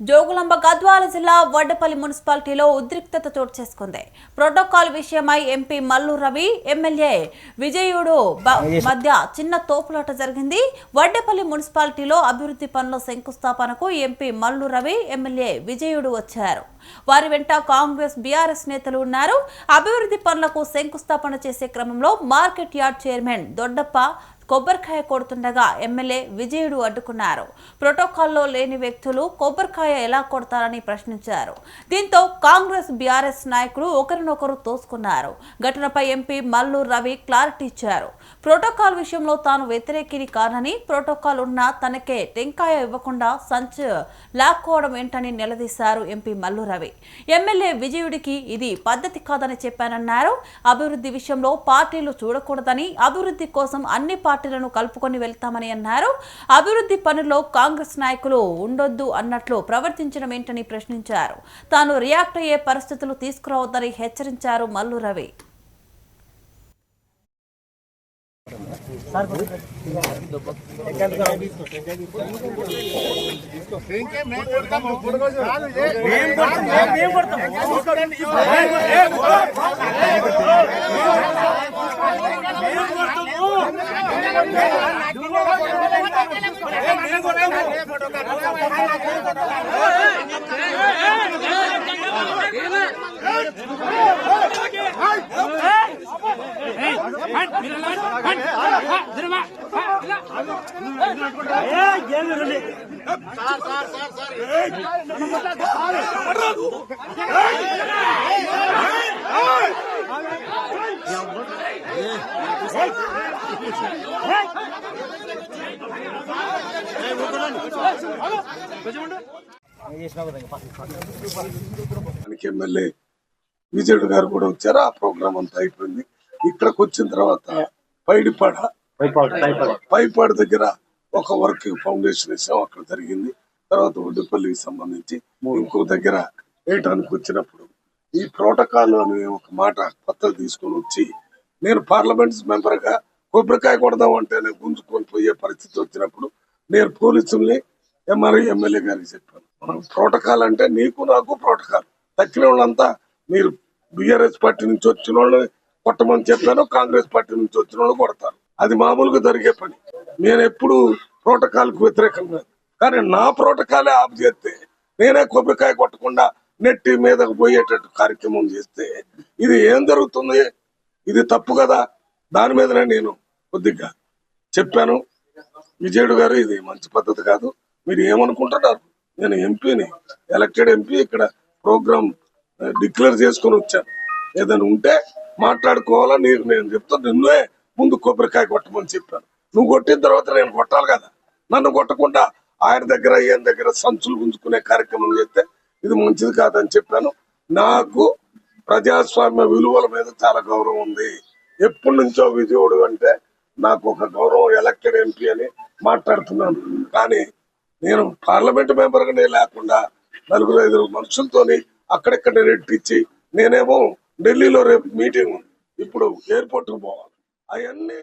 జోగులాంబ గద్వాల జిల్లా వడ్డపల్లి మున్సిపాలిటీలో ఉద్రిక్తత చోటు చేసుకుంది. ప్రోటోకాల్ విషయమై ఎంపీ మల్లు రవి ఎమ్మెల్యే విజయుడు మధ్య చిన్న తోపులాట జరిగింది. వడ్డపల్లి మున్సిపాలిటీలో అభివృద్ధి పనుల శంకుస్థాపనకు ఎంపీ మల్లు రవి ఎమ్మెల్యే విజయుడు వచ్చారు. వారి వెంట కాంగ్రెస్ బీఆర్ఎస్ నేతలు ఉన్నారు. అభివృద్ధి పనులకు శంకుస్థాపన చేసే క్రమంలో మార్కెట్ యార్డ్ చైర్మన్ దొడ్డప్ప కొబ్బరికాయ కొడుతుండగా ఎమ్మెల్యే విజయుడు అడ్డుకున్నారు. ప్రోటోకాల్లో లేని వ్యక్తులు కొబ్బరికాయ ఎలా కొడతారని ప్రశ్నించారు. దీంతో కాంగ్రెస్ బీఆర్ఎస్ నాయకులు ఒకరినొకరు తోసుకున్నారు. ఘటనపై ఎంపీ మల్లు రవి క్లారిటీ ఇచ్చారు. ప్రోటోకాల్ విషయంలో తాను వ్యతిరేకిని కానని ప్రోటోకాల్ ఉన్నా తనకే టెంకాయ ఇవ్వకుండా సంచ్ లాక్కోవడం ఏంటని నిలదీశారు ఎంపీ మల్లు రవి. ఎమ్మెల్యే విజయుడికి ఇది పద్ధతి కాదని చెప్పానన్నారు. అభివృద్ధి విషయంలో పార్టీలు చూడకూడదని అభివృద్ధి కోసం అన్ని పార్టీలను కలుపుకొని వెళ్తామని అన్నారు. అభివృద్ధి పనుల్లో కాంగ్రెస్ నాయకులు ఉండొద్దు అన్నట్లు ప్రవర్తించడం ఏంటని ప్రశ్నించారు. తాను రియాక్ట్ అయ్యే పరిస్థితులు తీసుకురావద్దని హెచ్చరించారు మల్లు రవి. దానికి ఎమ్మెల్యే విజయుడు గారు కూడా వచ్చారు. ఆ ప్రోగ్రామ్ అంతా అయిపోయింది. ఇక్కడికి వచ్చిన తర్వాత పైడిపాడ పైపాడ దగ్గర ఒక వర్క్ ఫౌండేషన్ వేసాం. అక్కడ జరిగింది. తర్వాత ఒడ్డుపల్లికి సంబంధించి ఇంకో దగ్గర వేయటానికి వచ్చినప్పుడు ఈ ప్రోటోకాల్ అనే ఒక మాట కొత్త తీసుకొని వచ్చి నేను పార్లమెంట్ మెంబర్గా కొబ్బరికాయ కొడదాం అంటే నేను గుంజుకొని పోయే పరిస్థితి వచ్చినప్పుడు నేను పోలీసుల్ని ఎంఆర్ఐ ఎమ్మెల్యే గారికి చెప్పాను. మనం ప్రోటోకాల్ అంటే నీకు నాకు ప్రోటోకాల్. తక్కిన వాళ్ళంతా మీరు బిఆర్ఎస్ పార్టీ నుంచి వచ్చిన వాళ్ళని కొట్టమని చెప్పాను కాంగ్రెస్ పార్టీ నుంచి వచ్చిన వాళ్ళు కొడతారు. అది మామూలుగా జరిగే పని. నేను ఎప్పుడు ప్రోటోకాల్కు వ్యతిరేకంగా కానీ నా ప్రోటోకాలే ఆఫ్ చేస్తే నేనే కొబ్బరికాయ కొట్టకుండా నెట్టి మీదకు పోయేటట్టు కార్యక్రమం చేస్తే ఇది ఏం జరుగుతుంది? ఇది తప్పు కదా? దాని మీదనే నేను కొద్దిగా చెప్పాను. విజయుడు గారు ఇది మంచి పద్ధతి కాదు. మీరు ఏమనుకుంటున్నారు? నేను ఎంపీని ఎలక్టెడ్ ఎంపీ ఇక్కడ ప్రోగ్రామ్ డిక్లేర్ చేసుకొని వచ్చాను. ఏదైనా ఉంటే మాట్లాడుకోవాలా? నీకు నేను చెప్తా నిన్నే ముందు కొబ్బరికాయ కొట్టమని చెప్పాను. నువ్వు కొట్టిన తర్వాత నేను కొట్టాలి కదా. నన్ను కొట్టకుండా ఆయన దగ్గర ఈయన దగ్గర సంచులు గుంజుకునే కార్యక్రమం చేస్తే ఇది మంచిది కాదని చెప్పాను. నాకు ప్రజాస్వామ్య విలువల మీద చాలా గౌరవం ఉంది. ఎప్పటి నుంచో విజయుడు అంటే నాకు ఒక గౌరవం ఎలక్టెడ్ ఎంపీ అని మాట్లాడుతున్నాను. కానీ నేను పార్లమెంట్ మెంబర్గానే లేకుండా నలుగురు ఐదుగురు మనుషులతోని అక్కడెక్కడ నెట్టించి నేనేమో ఢిల్లీలో రేపు మీటింగ్ ఇప్పుడు ఎయిర్పోర్ట్కు పోవాలి. అవన్నీ